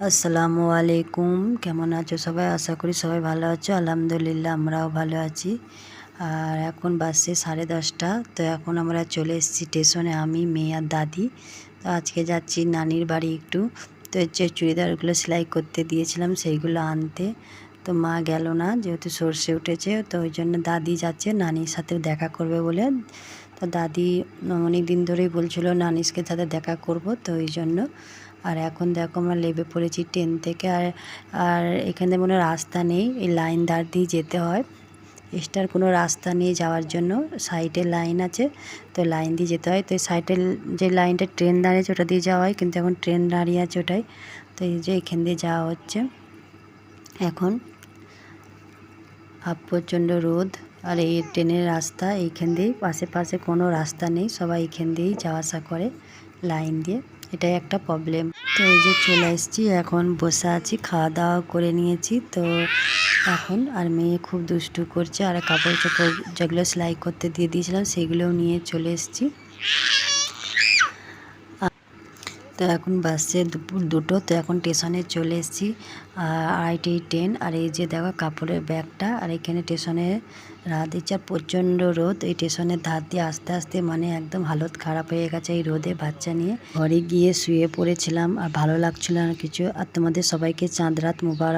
আসসালামু আলাইকুম। কেমন আছো সবাই? আশা করি সবাই ভালো আছো। আলহামদুলিল্লাহ, আমরাও ভালো আছি। আর এখন বাসে সাড়ে দশটা। তো এখন আমরা চলে এসেছি স্টেশনে, আমি, মেয়ে আর দাদি। তো আজকে যাচ্ছি নানির বাড়ি একটু। তো যে চুড়িদারগুলো সেলাই করতে দিয়েছিলাম, সেইগুলো আনতে। তো মা গেল না, যেহেতু সর্ষে উঠেছে, তো ওই জন্য দাদি যাচ্ছে, নানির সাথে দেখা করবে বলে। তো দাদি অনেক দিন ধরেই বলছিল, নানিসকে সাথে দেখা করব। তো ওই জন্য আর এখন দেখো আমরা লেবে পড়েছি ট্রেন থেকে আর আর এখানে মনে রাস্তা নেই, এই লাইন দাঁড় দিয়ে যেতে হয়। এক্সট্রার কোনো রাস্তা নিয়ে যাওয়ার জন্য সাইডে লাইন আছে, তো লাইন দিয়ে যেতে হয়। তো এই সাইডের যে লাইনটা ট্রেন দাঁড়িয়েছে ওটা দিয়ে যাওয়া হয়, কিন্তু এখন ট্রেন দাঁড়িয়ে আছে ওটাই। তো এই যে এখান দিয়ে যাওয়া হচ্ছে। এখন হাফ প্রচণ্ড রোদ আর এই ট্রেনের রাস্তা, এইখান দিয়েই পাশে পাশে কোনো রাস্তা নেই, সবাই এইখান দিয়েই যাওয়া আসা করে লাইন দিয়ে। এটাই একটা প্রবলেম তো এই যে চলে এসেছি, এখন বসে আছি, খাওয়া দাওয়া করে নিয়েছি। তো এখন আর মেয়ে খুব দুষ্টু করছে, আর কাপড় চোপড় যেগুলো সেলাই করতে দিয়ে দিয়েছিলাম, সেগুলোও নিয়ে চলে এসেছি। তো এখন বাসে দুপুর দুটো, তো এখন স্টেশনে চলে এসেছি আইটি ট্রেন। আর এই যে দেখো কাপড়ের ব্যাগটা, আর এখানে স্টেশনে রাত দিচ্ছে, আর প্রচণ্ড রোদ। এই স্টেশনের ধার দিয়ে আস্তে আস্তে মানে একদম হালত খারাপ হয়ে গেছে এই রোদে বাচ্চা নিয়ে। ঘরে গিয়ে শুয়ে পড়েছিলাম, আর ভালো লাগছিল না কিছু। আর তোমাদের সবাইকে চাঁদ রাত মুবারক।